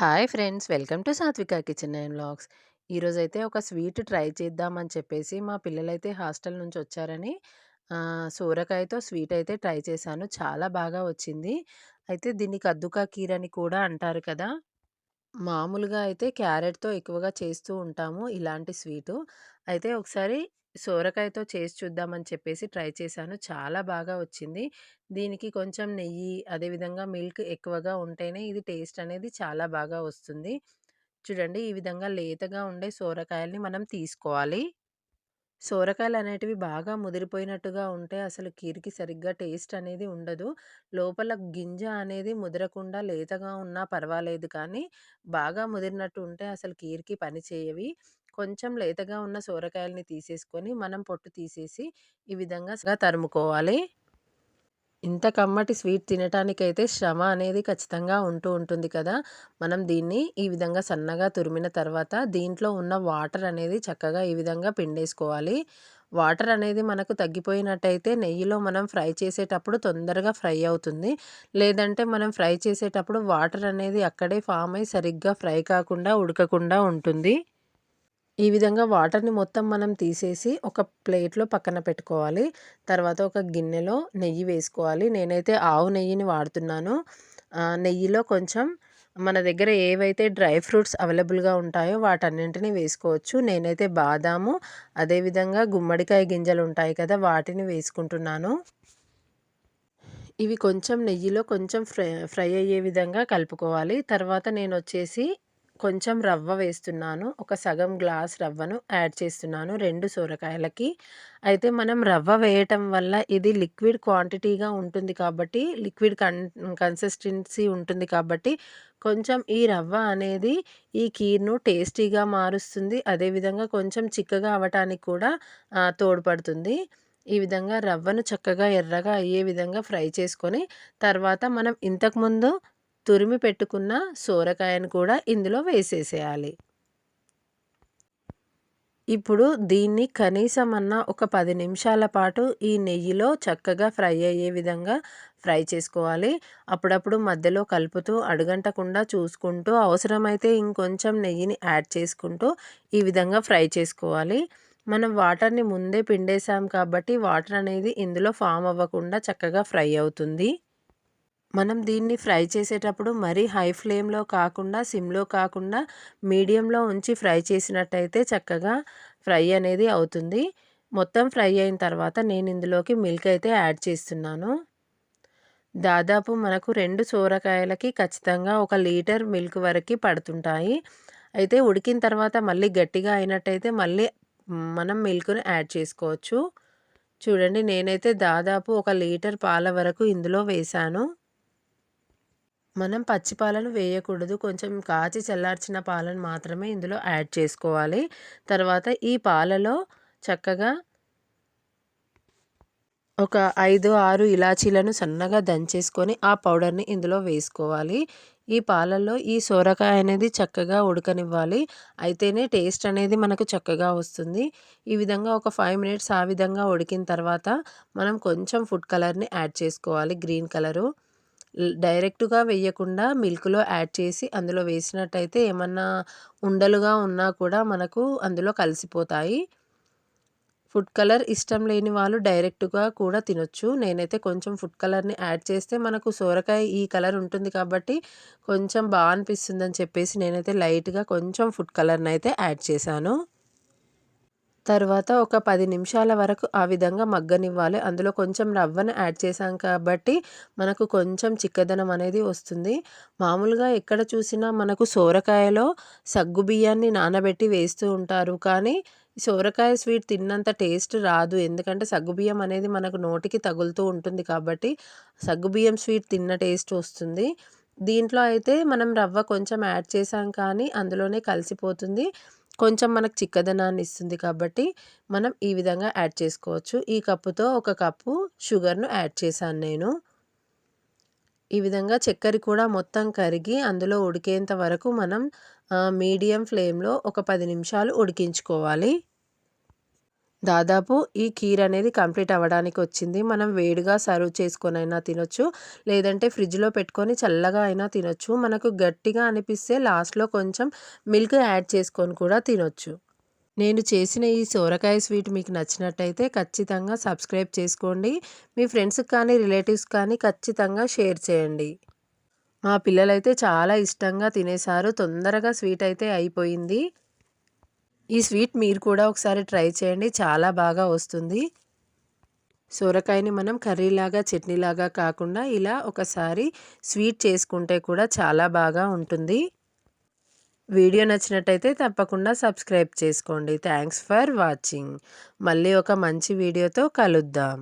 Hi friends! Welcome to Satvika kitchen and vlogs. ఈరోజైతే ఒక sweet try చేద్దామని చెప్పేసి మా పిల్లలైతే హాస్టల్ నుంచి వచ్చారని సూరకాయతో స్వీట్ అయితే ట్రై చేశాను. చాలా బాగా వచ్చింది. అయితే దీన్ని కద్దుకా కీర్ అని కూడా అంటారు కదా! మామూలుగా అయితే క్యారెట్‌తో ఎక్కువగా చేస్తూ ఉంటాము ఇలాంటి స్వీటు. అయితే ఒకసారి సోరకాయతో చేసి చూద్దామని చెప్పేసి ట్రై చేశాను. చాలా బాగా వచ్చింది. దీనికి కొంచెం నెయ్యి, అదేవిధంగా మిల్క్ ఎక్కువగా ఉంటేనే ఇది టేస్ట్ అనేది చాలా బాగా వస్తుంది. చూడండి ఈ విధంగా లేతగా ఉండే సోరకాయల్ని మనం తీసుకోవాలి. సోరకాయలనేటివి బాగా ముదిరిపోయినట్టుగా ఉంటే అసలు కీరికి సరిగ్గా టేస్ట్ అనేది ఉండదు. లోపల గింజ అనేది ముదరకుండా లేతగా ఉన్నా పర్వాలేదు కానీ, బాగా ముదిరినట్టు ఉంటే అసలు కీరికి పని చేయవి. కొంచెం లేతగా ఉన్న సోరకాయల్ని తీసేసుకొని, మనం పొట్టు తీసేసి ఈ విధంగా తరుముకోవాలి. ఇంత కమ్మటి స్వీట్ తినటానికైతే శ్రమ అనేది ఖచ్చితంగా ఉంటూ ఉంటుంది కదా! మనం దీన్ని ఈ విధంగా సన్నగా తురిమిన తర్వాత దీంట్లో ఉన్న వాటర్ అనేది చక్కగా ఈ విధంగా పిండేసుకోవాలి. వాటర్ అనేది మనకు తగ్గిపోయినట్టయితే నెయ్యిలో మనం ఫ్రై చేసేటప్పుడు తొందరగా ఫ్రై అవుతుంది. లేదంటే మనం ఫ్రై చేసేటప్పుడు వాటర్ అనేది అక్కడే ఫామ్ అయ్యి సరిగ్గా ఫ్రై కాకుండా, ఉడకకుండా ఉంటుంది. ఈ విధంగా వాటర్‌ని మొత్తం మనం తీసేసి ఒక ప్లేట్‌లో పక్కన పెట్టుకోవాలి. తర్వాత ఒక గిన్నెలో నెయ్యి వేసుకోవాలి. నేనైతే ఆవు నెయ్యిని వాడుతున్నాను. నెయ్యిలో కొంచెం మన దగ్గర ఏవైతే డ్రై ఫ్రూట్స్ అవైలబుల్‌గా ఉంటాయో వాటన్నింటిని వేసుకోవచ్చు. నేనైతే బాదాము, అదేవిధంగా గుమ్మడికాయ గింజలు ఉంటాయి కదా! వాటిని వేసుకుంటున్నాను. ఇవి కొంచెం నెయ్యిలో కొంచెం ఫ్రై ఫ్రై అయ్యే విధంగా కలుపుకోవాలి. తర్వాత నేను వచ్చేసి కొంచెం రవ్వ వేస్తున్నాను. ఒక సగం గ్లాస్ రవ్వను యాడ్ చేస్తున్నాను రెండు సొరకాయలకి. అయితే మనం రవ్వ వేయటం వల్ల ఇది లిక్విడ్ క్వాంటిటీగా ఉంటుంది కాబట్టి, లిక్విడ్ కన్ కన్సిస్టెన్సీ ఉంటుంది కాబట్టి, కొంచెం ఈ రవ్వ అనేది ఈ కీర్‌ను టేస్టీగా మారుస్తుంది. అదేవిధంగా కొంచెం చిక్కగా అవ్వటానికి కూడా తోడ్పడుతుంది. ఈ విధంగా రవ్వను చక్కగా ఎర్రగా అయ్యే విధంగా ఫ్రై చేసుకొని, తర్వాత మనం ఇంతకుముందు తురిమి పెట్టుకున్న సోరకాయను కూడా ఇందులో వేసేసేయాలి. ఇప్పుడు దీన్ని కనీసమన్నా ఒక పది నిమిషాల పాటు ఈ నెయ్యిలో చక్కగా ఫ్రై అయ్యే విధంగా ఫ్రై చేసుకోవాలి. అప్పుడప్పుడు మధ్యలో కలుపుతూ అడుగంటకుండా చూసుకుంటూ, అవసరమైతే ఇంకొంచెం నెయ్యిని యాడ్ చేసుకుంటూ ఈ విధంగా ఫ్రై చేసుకోవాలి. మనం వాటర్‌ని ముందే పిండేసాం కాబట్టి వాటర్ అనేది ఇందులో ఫామ్ అవ్వకుండా చక్కగా ఫ్రై అవుతుంది. మనం దీన్ని ఫ్రై చేసేటప్పుడు మరీ హై ఫ్లేమ్‌లో కాకుండా, సిమ్‌లో కాకుండా మీడియంలో ఉంచి ఫ్రై చేసినట్టయితే చక్కగా ఫ్రై అనేది అవుతుంది. మొత్తం ఫ్రై అయిన తర్వాత నేను ఇందులోకి మిల్క్ అయితే యాడ్ చేస్తున్నాను. దాదాపు మనకు రెండు సోరకాయలకి ఖచ్చితంగా ఒక లీటర్ మిల్క్ వరకు పడుతుంటాయి. అయితే ఉడికిన తర్వాత మళ్ళీ గట్టిగా అయినట్టయితే మళ్ళీ మనం మిల్క్‌ని యాడ్ చేసుకోవచ్చు. చూడండి నేనైతే దాదాపు ఒక లీటర్ పాల వరకు ఇందులో వేశాను. మనం పచ్చి పాలను వేయకూడదు. కొంచెం కాచి చల్లార్చిన పాలను మాత్రమే ఇందులో యాడ్ చేసుకోవాలి. తర్వాత ఈ పాలలో చక్కగా ఒక 5, 6 ఇలాచీలను సన్నగా దంచేసుకొని ఆ పౌడర్‌ని ఇందులో వేసుకోవాలి. ఈ పాలల్లో ఈ సోరకాయ అనేది చక్కగా ఉడకనివ్వాలి. అయితేనే టేస్ట్ అనేది మనకు చక్కగా వస్తుంది. ఈ విధంగా ఒక ఫైవ్ మినిట్స్ ఆ విధంగా ఉడికిన తర్వాత మనం కొంచెం ఫుడ్ కలర్‌ని యాడ్ చేసుకోవాలి గ్రీన్ కలరు. డైరెక్ట్‌గా వేయకుండా మిల్క్‌లో యాడ్ చేసి అందులో వేసినట్టయితే ఏమన్నా ఉండలుగా ఉన్నా కూడా మనకు అందులో కలిసిపోతాయి. ఫుడ్ కలర్ ఇష్టం లేని వాళ్ళు డైరెక్ట్‌గా కూడా తినొచ్చు. నేనైతే కొంచెం ఫుడ్ కలర్‌ని యాడ్ చేస్తే మనకు సోరకాయ ఈ కలర్ ఉంటుంది కాబట్టి కొంచెం బా అనిపిస్తుందని చెప్పేసి నేనైతే లైట్‌గా కొంచెం ఫుడ్ కలర్ని అయితే యాడ్ చేశాను. తర్వాత ఒక పది నిమిషాల వరకు ఆ విధంగా మగ్గనివ్వాలి. అందులో కొంచెం రవ్వను యాడ్ చేశాం కాబట్టి మనకు కొంచెం చిక్కదనం అనేది వస్తుంది. మామూలుగా ఎక్కడ చూసినా మనకు సోరకాయలో సగ్గుబియ్యాన్ని నానబెట్టి వేస్తూ ఉంటారు. కానీ సోరకాయ స్వీట్ తిన్నంత టేస్ట్ రాదు. ఎందుకంటే సగ్గుబియ్యం అనేది మనకు నోటికి తగులుతూ ఉంటుంది కాబట్టి సగ్గుబియ్యం స్వీట్ తిన్న టేస్ట్ వస్తుంది. దీంట్లో అయితే మనం రవ్వ కొంచెం యాడ్ చేసాం కానీ అందులోనే కలిసిపోతుంది. కొంచెం మనకు చిక్కదనాన్ని ఇస్తుంది కాబట్టి మనం ఈ విధంగా యాడ్ చేసుకోవచ్చు. ఈ కప్పుతో ఒక కప్పు షుగర్‌ను యాడ్ చేశాను నేను. ఈ విధంగా చక్కెర కూడా మొత్తం కరిగి అందులో ఉడికేంత వరకు మనం మీడియం ఫ్లేమ్‌లో ఒక పది నిమిషాలు ఉడికించుకోవాలి. దాదాపు ఈ కీర్ అనేది కంప్లీట్ అవ్వడానికి వచ్చింది. మనం వేడిగా సర్వ్ చేసుకొని అయినా తినొచ్చు. లేదంటే ఫ్రిడ్జ్‌లో పెట్టుకొని చల్లగా అయినా తినొచ్చు. మనకు గట్టిగా అనిపిస్తే లాస్ట్‌లో కొంచెం మిల్క్ యాడ్ చేసుకొని కూడా తినొచ్చు. నేను చేసిన ఈ సోరకాయ స్వీట్ మీకు నచ్చినట్టయితే ఖచ్చితంగా సబ్స్క్రైబ్ చేసుకోండి. మీ ఫ్రెండ్స్‌కి కానీ, రిలేటివ్స్ కానీ ఖచ్చితంగా షేర్ చేయండి. మా పిల్లలైతే చాలా ఇష్టంగా తినేసారు. తొందరగా స్వీట్ అయితే అయిపోయింది. ఈ స్వీట్ మీరు కూడా ఒకసారి ట్రై చేయండి. చాలా బాగా వస్తుంది. సొరకాయని మనం కర్రీలాగా, చట్నీలాగా కాకుండా ఇలా ఒకసారి స్వీట్ చేసుకుంటే కూడా చాలా బాగా ఉంటుంది. వీడియో నచ్చినట్టయితే తప్పకుండా సబ్స్క్రైబ్ చేసుకోండి. Thanks for watching. మళ్ళీ ఒక మంచి వీడియోతో కలుద్దాం.